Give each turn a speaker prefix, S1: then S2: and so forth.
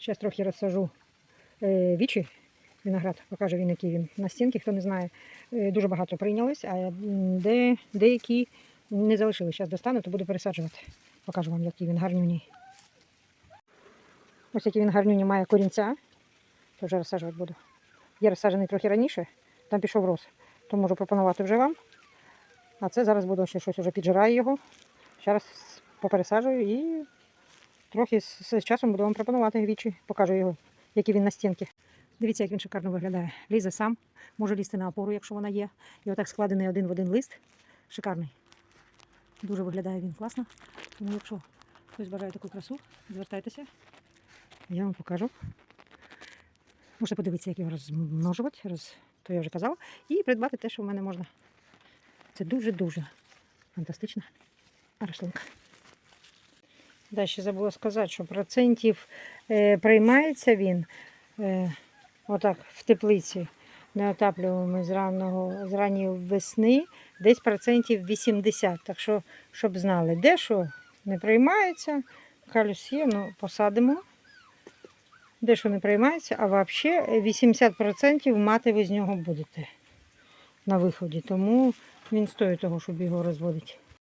S1: Зараз трохи розсажу е, вічі. Виноград, покаже він, який він на стінки, хто не знає. Е, Дуже багато прийнялись, а де, деякі не залишили. Зараз достану, то буду пересаджувати. Покажу вам, який він гарнюній. Ось який він гарнюній має корінця. То вже розсаджувати буду. Я розсаджений трохи раніше, там пішов роз. То можу пропонувати вже вам. А це зараз буду ще щось вже піджираю його. Зараз попересаджую і трохи з, часом буду вам пропонувати вічі. Покажу його, який він на стінки. Дивіться, як він шикарно виглядає. Лізе сам, може лізти на опору, якщо вона є. І отак складений один в один лист. Шикарний. Дуже виглядає він класно. Тому якщо хтось бажає таку красу, звертайтеся. Я вам покажу. Можете подивитися, як його розмножувати, роз... то я вже казала. І придбати те, що в мене можна. Це дуже-дуже фантастична рослинка. Да, ще забула сказати, що процентів е, приймається він е, отак в теплиці неотаплюємо з раннього з ранньої весни десь процентів 80. Так що, щоб знали, де що не приймається, калюс є, ну посадимо. Де що не приймається, а взагалі 80% мати ви з нього будете на виході. Тому він стоїть того, щоб його розводити.